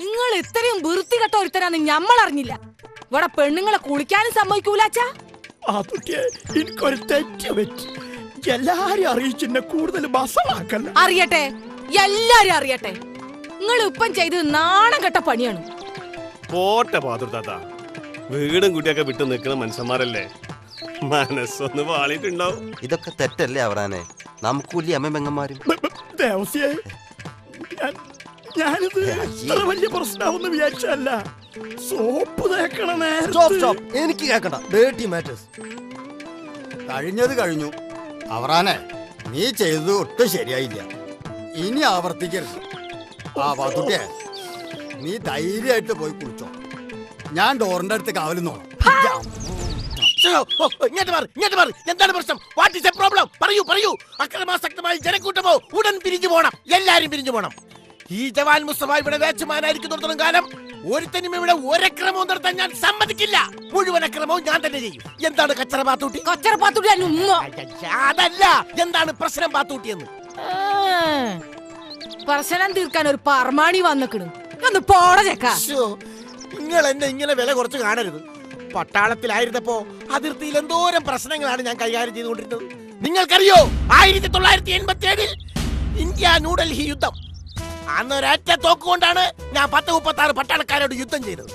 നിങ്ങൾ ഇത്രയും വൃത്തികെട്ട ഒരുത്തരാന്ന് ഞമ്മൾ അറിഞ്ഞില്ല ഇവിടെ പെണ്ണുങ്ങളെ കുളിക്കാനും സമ്മതിക്കൂലാച്ചാ പാത്തുട്ടിയെ എനിക്കൊരു തെറ്റ് പറ്റി. എല്ലാരും അറിയിച്ചെന്നെ കൂടുതൽ ബസമാക്കല്ല അറിയട്ടെ എല്ലാരും അറിയട്ടെ. നിങ്ങൾ ഇപ്പം ചെയ്ത് നാണം കെട്ട പണിയാണ്. പോട്ടെ പാതുർത്താത്ത വീടും കുട്ടിയൊക്കെ വിട്ട് നിൽക്കുന്ന മനുഷ്യന്മാരല്ലേ? മനസ്സൊന്ന് വാളിയിട്ടുണ്ടാവും. ഇതൊക്കെ തെറ്റല്ലേ അവരാനെ നമുക്കൂല്ലേ അമ്മ പെങ്ങന്മാരും ഞാനിത് ഇത്ര വലിയ പ്രശ്നമാവെന്ന് വിചാരിച്ചല്ല സോപ്പ് തേക്കണ സ്റ്റോപ്പ് സ്റ്റോപ്പ്. എനിക്ക് കേക്കണ്ട ഡേർട്ടി മാറ്റേഴ്സ് കഴിഞ്ഞത് കഴിഞ്ഞു. അവറാനെ നീ ചെയ്തത് ഒട്ടും ശരിയായില്ല. ഇനി ആവർത്തിക്കരുത്. ആ വാതുട്ടിയെ നീ ധൈര്യമായിട്ട് പോയി കുളിച്ചോ. ഞാൻ ഡോറിന്റെ അടുത്ത് കാവലും നോക്കാം ഇങ്ങോട്ട് മാറി ഇങ്ങോട്ട് മാറി. എന്താണ് പ്രശ്നം? വാട്ട് ഇസ് എ പ്രോബ്ലം പറയൂ പറയൂ. അക്രമാസക്തമായി ജനക്കൂട്ടമോ? ഉടൻ പിരിഞ്ഞു പോണം. എല്ലാരും പിരിഞ്ഞു പോണം. ഈ ജവാൻ മുസ്തഫ ഇവിടെ വേച്ചുമാനായിരിക്കുന്നിടത്തോളം കാലം ഒരുത്തനും ഇവിടെ ഒരക്രമവും നടത്താൻ ഞാൻ സമ്മതിക്കില്ല. മുഴുവൻ അക്രമവും ഞാൻ തന്നെ ചെയ്യും. എന്താണ് കച്ചറ പാത്തൂട്ടി? കച്ചറ പാത്തൂട്ടി അതല്ല. എന്താണ് പ്രശ്നം പാത്തൂട്ടിയെന്ന് ആ, പ്രശ്നം തീർക്കാൻ ഒരു പറമാണി വന്നിക്കണു. ഒന്ന് പോട ചെക്ക. നിങ്ങൾ എന്നെ ഇങ്ങനെ വില കുറച്ച് കാണരുത്. പട്ടാളത്തിലായിരുന്നപ്പോ അതിർത്തിയിൽ എന്തോരം പ്രശ്നങ്ങളാണ് ഞാൻ കൈകാര്യം ചെയ്തുകൊണ്ടിരുന്നത്. നിങ്ങൾക്കറിയോ? ആയിരത്തി തൊള്ളായിരത്തി എൺപത്തി ഏഴിൽ ഇന്ത്യ ന്യൂഡൽഹി യുദ്ധം. അന്നൊരൊറ്റ തോക്കുകൊണ്ടാണ് ഞാൻ പത്ത് മുപ്പത്തി ആറ് പട്ടാളക്കാരോട് യുദ്ധം ചെയ്തത്.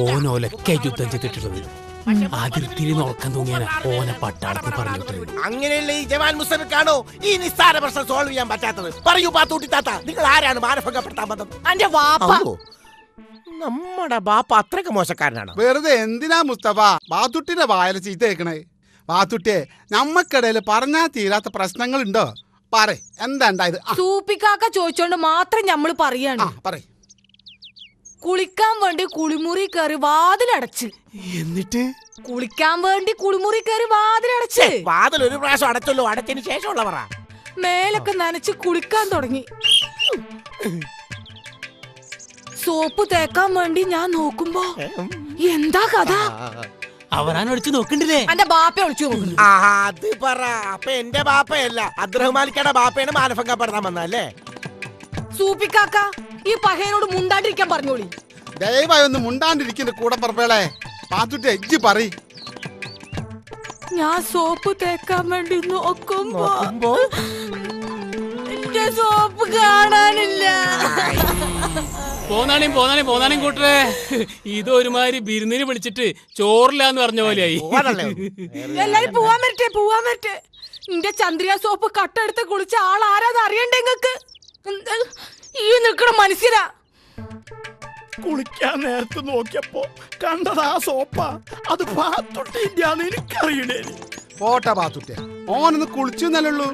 ഓനോലൊക്കെ യുദ്ധം ചെയ്തിട്ടുള്ളത് അതിർത്തിയിൽ നോക്കാൻ തൂങ്ങിയാനാ ഓനെ പട്ടാളത്തിൽ പറഞ്ഞിട്ടുള്ളത് അങ്ങനെയല്ല ഈ ജവാൻ മുസ്തഫിക്കാണോ ഈ നിസ്സാര പ്രശ്നം സോൾവ് ചെയ്യാൻ പറ്റാത്തത്? പറയൂ പാത്തൂട്ടി താത്ത നിങ്ങൾ ആരാണ് മാനഭംഗപ്പെടുത്താൻ വന്നത്? അന്റെ വാപ്പ. നമ്മുടെ ബാപ്പ അത്രയ്ക്ക് മോശക്കാരനാണ്? വെറുതെ എന്തിനാ മുസ്തഫ? ബാത്തുട്ടിന്റെ വായല ചീത്തേക്കണേ ബാത്തുട്ടിയെ നമ്മക്കിടയിൽ പറഞ്ഞാ തീരാത്ത പ്രശ്നങ്ങളുണ്ടോ? പറ. എന്താ ഉണ്ടായത് ആ, സൂപ്പിക്കാക്ക ചോദിച്ചോണ്ട് മാത്രം നമ്മൾ പറയാണ്. ആ പറ കുളിക്കാൻ വേണ്ടി കുളിമുറി കയറി വാതിലടച്ച് എന്നിട്ട്? കുളിക്കാൻ വേണ്ടി കുളിമുറി കയറി വാതിലടച്ച് വാതിൽ ഒരു പ്രാവശ്യം അടച്ചല്ലോ അടച്ചതിന് ശേഷമുള്ള പറ മേലൊക്കെ നനച്ച് കുളിക്കാൻ തുടങ്ങി. സോപ്പ് തേക്കാൻ വേണ്ടി ഞാൻ നോക്കുമ്പോ എന്താ കഥ? അവരാൻ അടിച്ചു നോക്കണ്ടില്ലേ? എന്റെ ബാപ്പ ഒളിച്ചു നോക്കുന്നു ആ, അത് പറ. അപ്പൊ എന്റെ ബാപ്പയല്ല. അബ്ദുറഹ്മാലിക്കയുടെ ബാപ്പയാണ് മാനഭംഗപ്പെടുത്താൻ വന്നല്ലേ സൂപ്പിക്കാക്ക ഈ പഹയനോട് മുണ്ടാണ്ടിരിക്കാൻ പറഞ്ഞോളി. ദയവായി ഒന്ന് മുണ്ടാണ്ടിരിക്കുന്ന കൂടെ പറപ്പേളെ ബാത്തുട്ടി എജ്ജി പറ. ഞാൻ സോപ്പ് തേക്കാൻ വേണ്ടി നോക്കുമ്പോ നോക്കുമ്പോ? എന്റെ സോപ്പ് കാണാനില്ല. പോന്നാണേ പോന്നാണേം പോന്നാണേം കൂട്ടരെ. ഇത് ഒരുമാതിരി ബിരുന്നിന് വിളിച്ചിട്ട് ചോറില്ലാന്ന് പറഞ്ഞ പോലെയായി? എല്ലാരും പോവാൻ പറ്റേ പോവാൻ പറ്റേ നിന്റെ ചന്ദ്രിയ സോപ്പ് കട്ടെടുത്ത് കുളിച്ച ആൾ ആരാന്ന് അറിയണ്ടേ നിങ്ങക്ക് ഈ നിക്കണ മനുഷ്യരാ കുളിക്കാൻ നേരത്ത് നോക്കിയപ്പോ കണ്ടത് ആ സോപ്പ. അത് പാത്തുട്ടിന്റെ എനിക്കറിയണേ പോട്ടെ ബാത്തുട്ടിയെ ഓനൊന്ന് കുളിച്ചു എന്നല്ലുള്ളൂ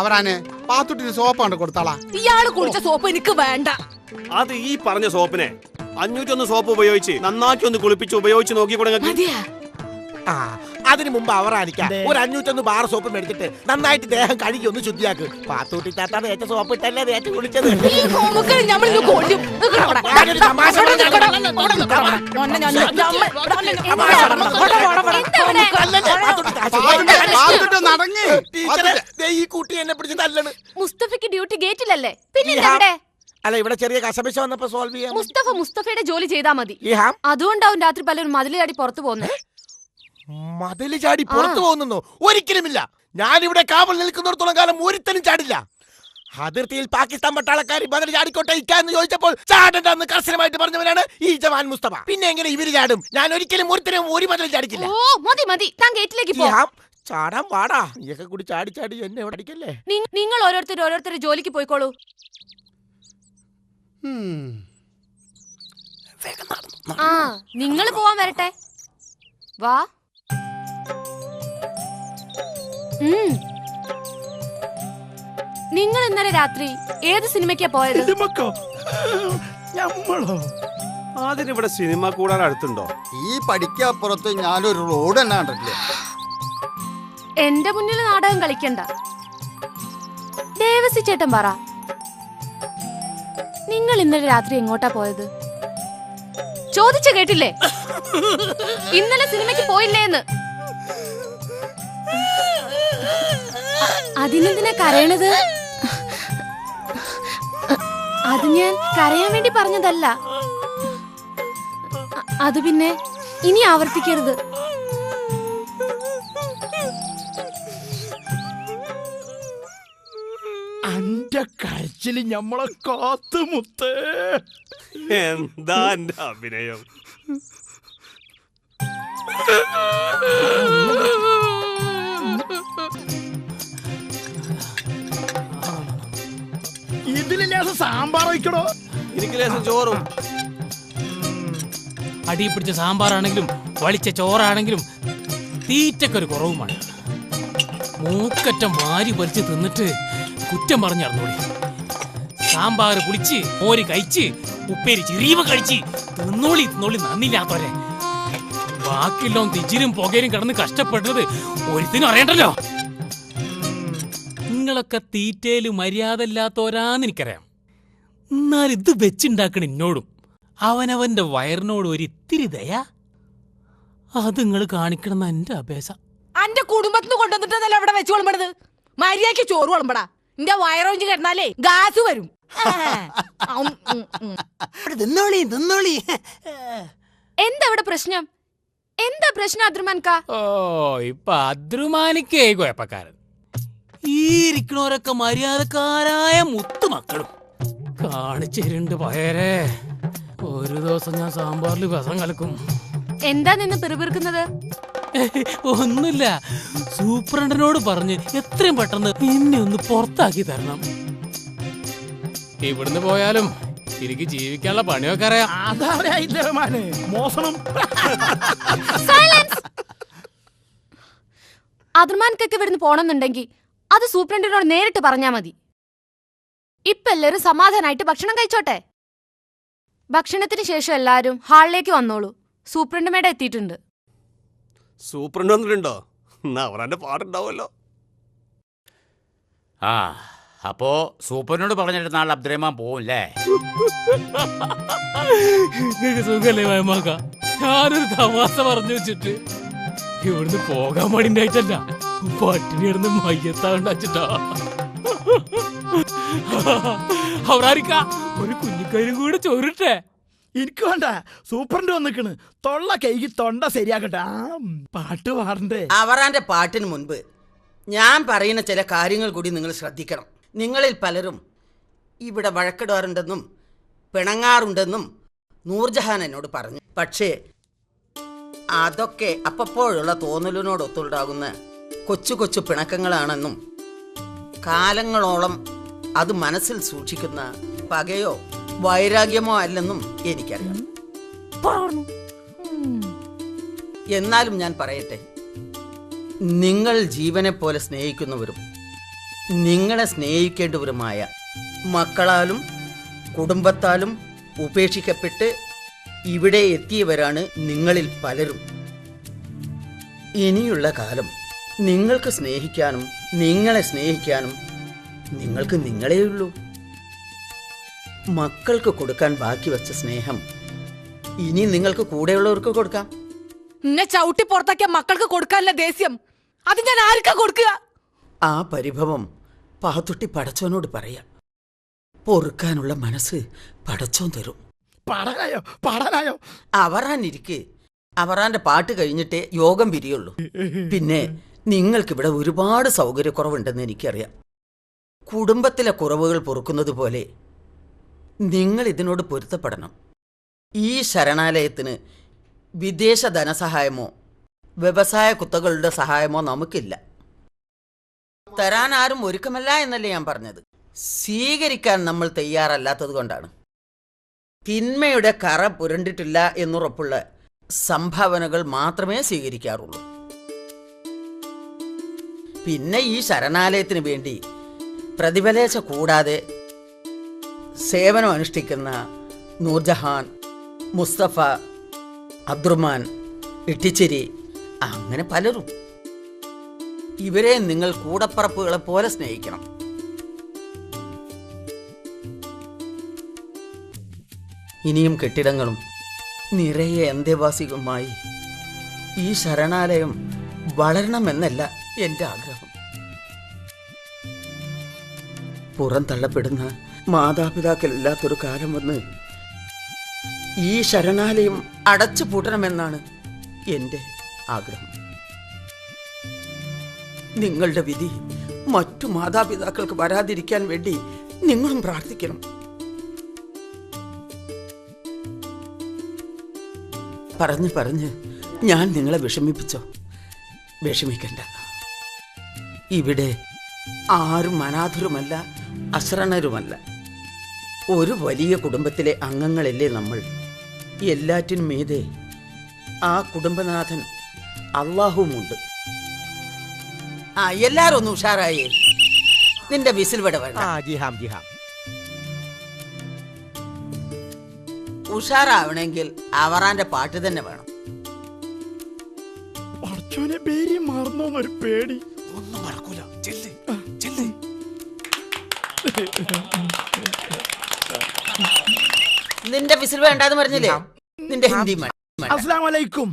അവരാനെ പാത്തുട്ടിന് സോപ്പ് കൊണ്ട് കൊടുത്താളാ. ഇയാൾ കുളിച്ച സോപ്പ് എനിക്ക് വേണ്ട. അത് ഈ പറഞ്ഞ സോപ്പിനെ അഞ്ഞൂറ്റൊന്ന് സോപ്പ് ഉപയോഗിച്ച് നന്നാക്കി ഒന്ന് കുളിപ്പിച്ച് ഉപയോഗിച്ച് നോക്കിക്കൂടെ മതിയാ ആ അതിനു മുമ്പ് അവറാനിക്കാം ഒരു അഞ്ഞൂറ്റൊന്ന് ബാർ സോപ്പ് മേടിച്ചിട്ട് നന്നായിട്ട് ദേഹം കഴുകി ഒന്ന് ശുദ്ധിയാക്ക് പാത്തൂട്ടി താത്താണ് ഏറ്റ സോപ്പ് ഇട്ടല്ലേ തേച്ച് കുളിച്ചത് ഈ കൊല്ലും നിക്കടാ അവിടെ. ഞാനൊരു തമാശ നിക്കടാ. അവിടെ നിക്കടാ. മോനെ ഞാൻ- തമാശ? പറഞ്ഞതാ. അല്ലല്ലേ, പാത്തൂട്ടി നടങ്ങി ടീച്ചറെ, ദേ ഈ കുട്ടി എന്നെ പിടിച്ച് തല്ലണ് മുസ്തഫയ്ക്ക് ഡ്യൂട്ടി ഗേറ്റിലല്ലേ പിന്നെ അല്ല ഇവിടെ ചെറിയ കശപിശ വന്നപ്പോ സോൾവ് ചെയ്യാം മുസ്തഫ മുസ്തഫയുടെ ജോലി ചെയ്താ മതി. ഈ ഹാം? അതുകൊണ്ടാവും രാത്രി പലരും മതിൽ ചാടി പുറത്തു പോകുന്നത് മതിൽ ചാടി പുറത്തു പോകുന്നു ഒരിക്കലുമില്ല. ഇവിടെ കാവൽ നിൽക്കുന്നിടത്തോളം കാലം ഒരുത്തനും ചാടില്ല. അതിർത്തിയിൽ പാകിസ്ഥാൻ പട്ടാളക്കാർ ബദൽ ചാടിക്കോട്ടെ ഇക്കാന്ന് ചോദിച്ചപ്പോൾ ചാടണ്ടെന്ന് കർശനമായിട്ട് പറഞ്ഞവനാണ് ഈ ജവാൻ മുസ്തഫ. പിന്നെ എങ്ങനെ ഇവർ ചാടും? ഞാൻ ഒരിക്കലും ഒരുത്തരും ഒരു ബദൽ ചാടിക്കില്ല. ഓ മതി മതി. താൻ ഗേറ്റിലേക്ക് പോകാം പോ. ചാടാൻ പാടാ. നീയൊക്കെ കൂടി ചാടി ചാടി എന്നെ ഇവിടെ അടിക്കല്ലേ? നിങ്ങൾ ഓരോരുത്തർ ഓരോരുത്തർ ജോലിക്ക് പോയിക്കോളൂ. ആ നിങ്ങൾ പോവാൻ വരട്ടെ. വാ. ഉം. നിങ്ങൾ ഇന്നലെ രാത്രി ഏത് സിനിമയ്ക്കാ പോയത്? സിനിമക്കോ? ഇവിടെ സിനിമ കൂടാൻ അടുത്തുണ്ടോ? ഈ പഠിക്കപ്പുറത്ത് ഞാനൊരു റോഡ് തന്നെ കണ്ടിട്ടില്ല? എന്റെ മുന്നിൽ നാടകം കളിക്കണ്ട. ദേവസി ചേട്ടൻ പറ. നിങ്ങൾ ഇന്നലെ രാത്രി എങ്ങോട്ടാ പോയത്? ചോദിച്ചു കേട്ടില്ലേ? ഇന്നലെ സിനിമയ്ക്ക് പോയില്ലേന്ന് അതിനെന്തിനാ കരയണത്? അത് ഞാൻ കരയാൻ വേണ്ടി പറഞ്ഞതല്ല. അത് പിന്നെ ഇനി ആവർത്തിക്കരുത്. കരച്ചിൽ ഞമ്മളെ കാത്തുമുത്തേ എന്താ എന്റെ അഭിനയം? ഇതിൽ ലേസം സാമ്പാർ വയ്ക്കണോ എനിക്ക് ലേശം ചോറും. അടി പിടിച്ച സാമ്പാറാണെങ്കിലും വളിച്ച ചോറാണെങ്കിലും തീറ്റക്കൊരു കുറവുമാണ്. മൂക്കറ്റം വാരി വലിച്ച് തിന്നിട്ട് കുറ്റം പറഞ്ഞറിഞ്ഞോളി സാമ്പാർ പുളിച്ച് മോര് കഴിച്ച് ഉപ്പേരി ചെറിയവ കഴിച്ച്. തിന്നോളി തിന്നോളി നന്നില്ലാത്തവരെ. ബാക്കിയെല്ലാം തിജിലും പുകയിലും കിടന്ന് കഷ്ടപ്പെട്ടത് ഒരുത്തിനും അറിയണ്ടല്ലോ. നിങ്ങളൊക്കെ തീറ്റയിൽ മര്യാദ ഇല്ലാത്തവരാന്ന് എനിക്കറിയാം. എന്നാൽ ഇത് വെച്ചുണ്ടാക്കണ എന്നോടും അവനവന്റെ വയറിനോട് ഒരു ഇത്തിരി ദയ. അത് നിങ്ങൾ കാണിക്കണം എന്റെ അപേക്ഷ അന്റെ കുടുംബത്തിന് കൊണ്ടുവന്നിട്ടല്ല അവിടെ വെച്ച് വിളമ്പണത്? മര്യാദയ്ക്ക് ചോറ് വിളമ്പടാ. നിന്റെ വയറോഞ്ചി കിടന്നാലേ ഗാസ് വരും. എന്താ ഇവിടെ പ്രശ്നം? എന്താ പ്രശ്നം അദ്രുമാൻക ഓ ഇപ്പൊ അദ്രുമാനിക്കേ കുഴപ്പക്കാരൻ. ഈ ഇരിക്കണവരൊക്കെ മര്യാദക്കാരായ മുത്തുമക്കളും കാണിച്ചിരുണ്ട് പയരെ ഒരു ദിവസം ഞാൻ സാമ്പാറിൽ വിസം കലക്കും. എന്താ നിന്ന് പിറുപിറുക്കുന്നത്? ഒന്നുമില്ല. സൂപ്രണ്ടനോട് പറഞ്ഞ് എത്രയും പെട്ടെന്ന് പിന്നെ ഒന്ന് പുറത്താക്കി തരണം. ഇവിടുന്ന് പോയാലും എനിക്ക് ജീവിക്കാനുള്ള പണിയൊക്കെ അറിയാം. മോഷണം. അദ്രുമാൻക്കൊക്കെ ഇവിടുന്ന് പോണെന്നുണ്ടെങ്കിൽ അത് സൂപ്രണ്ടിനോട് നേരിട്ട് പറഞ്ഞാ മതി. ഇപ്പൊ എല്ലാരും സമാധാനായിട്ട് ഭക്ഷണം കഴിച്ചോട്ടെ? ഭക്ഷണത്തിന് ശേഷം എല്ലാരും ഹാളിലേക്ക് വന്നോളൂ. സൂപ്രണ്ട് മേട എത്തിയിട്ടുണ്ട്. സൂപ്രണ്ട് വന്നിട്ടുണ്ടോ? എന്നാ അവരാന്റെ പാടുണ്ടാവുമല്ലോ. ആ അപ്പോ സൂപ്പറിനോട് പറഞ്ഞിട്ട് നാളെ അബ്ദുറഹ്മാൻ പോവില്ലേ? നിങ്ങൾക്ക് സുഖല്ലേ വയമാക്ക ഞാനൊരു തമാശ പറഞ്ഞു വെച്ചിട്ട്. ഇവിടുന്ന് പോകാൻ മടിണ്ടായിട്ടല്ല പട്ടിണി കിടന്ന് മയ്യത്താണ്ടാച്ചിട്ടാ അവരാരിക്ക? ഒരു കുഞ്ഞിക്കാരും കൂടെ ചോറിട്ടെ. എനിക്ക് വേണ്ട. സൂപ്പറിന്റെ വന്നിക്കണ്. തൊള്ള കൈകി തൊണ്ട ശരിയാക്കട്ടെ. ആ പാട്ട് പാടണ്ടേ. അവറാന്റെ പാട്ടിന് മുൻപ് ഞാൻ പറയുന്ന ചില കാര്യങ്ങൾ കൂടി നിങ്ങൾ ശ്രദ്ധിക്കണം. നിങ്ങളിൽ പലരും ഇവിടെ വഴക്കിടാറുണ്ടെന്നും പിണങ്ങാറുണ്ടെന്നും നൂർജഹാൻ എന്നോട് പറഞ്ഞു. പക്ഷേ അതൊക്കെ അപ്പപ്പോഴുള്ള തോന്നലിനോടൊത്തുണ്ടാകുന്ന കൊച്ചു കൊച്ചു പിണക്കങ്ങളാണെന്നും കാലങ്ങളോളം അത് മനസ്സിൽ സൂക്ഷിക്കുന്ന പകയോ വൈരാഗ്യമോ അല്ലെന്നും എനിക്കറിയാം. എന്നാലും ഞാൻ പറയട്ടെ. നിങ്ങൾ ജീവനെ പോലെ സ്നേഹിക്കുന്നവരും നിങ്ങളെ സ്നേഹിക്കേണ്ടവരുമായ മക്കളാലും കുടുംബത്താലും ഉപേക്ഷിക്കപ്പെട്ട് ഇവിടെ എത്തിയവരാണ് നിങ്ങളിൽ പലരും. ഇനിയുള്ള കാലം നിങ്ങൾക്ക് സ്നേഹിക്കാനും നിങ്ങളെ സ്നേഹിക്കാനും നിങ്ങൾക്ക് നിങ്ങളെയുള്ളൂ. മക്കൾക്ക് കൊടുക്കാൻ ബാക്കി വെച്ച സ്നേഹം ഇനി നിങ്ങൾക്ക് കൂടെയുള്ളവർക്ക് കൊടുക്കാം. നിന്നെ ചവിട്ടി പുറത്താക്കിയ മക്കൾക്ക് കൊടുക്കാനുള്ള ദേഷ്യം. അത് ഞാൻ ആർക്കാ കൊടുക്കുക? ആ പരിഭവം പാത്തുട്ടി പടച്ചോനോട് പറയാം. പൊറുക്കാനുള്ള മനസ്സ് പടച്ചോൻ തരും. പാടാനായോ? പാടാനായോ? അവറാനിരിക്കെ. അവറാന്റെ പാട്ട് കഴിഞ്ഞിട്ടേ യോഗം പിരിയുള്ളൂ. പിന്നെ നിങ്ങൾക്കിവിടെ ഒരുപാട് സൗകര്യക്കുറവുണ്ടെന്ന് എനിക്കറിയാം. കുടുംബത്തിലെ കുറവുകൾ പൊറുക്കുന്നത് പോലെ നിങ്ങൾ ഇതിനോട് പൊരുത്തപ്പെടണം. ഈ ശരണാലയത്തിന് വിദേശ ധനസഹായമോ വ്യവസായ കുത്തകളുടെ സഹായമോ നമുക്കില്ല. തരാൻ ആരും ഒരുക്കമല്ല എന്നല്ലേ ഞാൻ പറഞ്ഞത്. സ്വീകരിക്കാൻ നമ്മൾ തയ്യാറല്ലാത്തത് കൊണ്ടാണ്. തിന്മയുടെ കറ പുരണ്ടിട്ടില്ല എന്നുറപ്പുള്ള സംഭാവനകൾ മാത്രമേ സ്വീകരിക്കാറുള്ളൂ. പിന്നെ ഈ ശരണാലയത്തിന് വേണ്ടി പ്രതിഫലേശ കൂടാതെ സേവനം അനുഷ്ഠിക്കുന്ന നൂർജഹാൻ മുസ്തഫ അബ്ദുറഹ്മാൻ ഇട്ടിച്ചിരി അങ്ങനെ പലരും. ഇവരെ നിങ്ങൾ കൂടപ്പറപ്പുകളെ പോലെ സ്നേഹിക്കണം. ഇനിയും കെട്ടിടങ്ങളും നിറയെ അന്തേവാസികളുമായി ഈ ശരണാലയം വളരണമെന്നല്ല എന്റെ ആഗ്രഹം. പുറം തള്ളപ്പെടുന്ന മാതാപിതാക്കളില്ലാത്തൊരു കാലം വന്ന് ഈ ശരണാലയം അടച്ചു പൂട്ടണമെന്നാണ് എന്റെ ആഗ്രഹം. നിങ്ങളുടെ വിധി മറ്റു മാതാപിതാക്കൾക്ക് വരാതിരിക്കാൻ വേണ്ടി നിങ്ങളും പ്രാർത്ഥിക്കണം. പറഞ്ഞു പറഞ്ഞ് ഞാൻ നിങ്ങളെ വിഷമിപ്പിച്ചോ? വിഷമിക്കണ്ട. ഇവിടെ ആരും അനാഥരുമല്ല അശ്രണരുമല്ല. ഒരു വലിയ കുടുംബത്തിലെ അംഗങ്ങളല്ലേ നമ്മൾ? എല്ലാറ്റിനും മീതെ ആ കുടുംബനാഥൻ അള്ളാഹുവുമുണ്ട്. ആ എല്ലാരും ഒന്ന് ഉഷാറായേ. നിന്റെ വിസിൽ വിട വേണ്ട. ആ ജിഹാം ജിഹാം. ഉഷാറാവണമെങ്കിൽ അവറാന്റെ പാട്ട് തന്നെ വേണം. മാറുന്നൊരു പേടി ഒന്നും മറക്കൂല. ചെല്ല് ചെല്ല്. നിന്റെ വിസിൽ വേണ്ടാന്ന് പറഞ്ഞില്ലേ? നിന്റെ ഹിന്ദി. അസ്സാം വലൈക്കും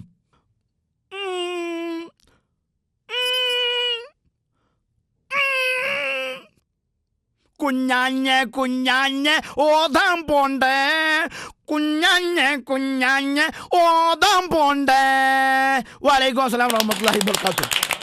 കുഞ്ഞാഞ്ഞ് കുഞ്ഞാഞ്ഞ് ഓതാൻ പോണ്ടേ. കുഞ്ഞാഞ്ഞ് കുഞ്ഞാഞ്ഞ് ഓതാൻ പോണ്ടേ. വലൈക്കും അസ്സലാം വറഹ്മത്തുള്ളാഹി വബറകാതുഹു.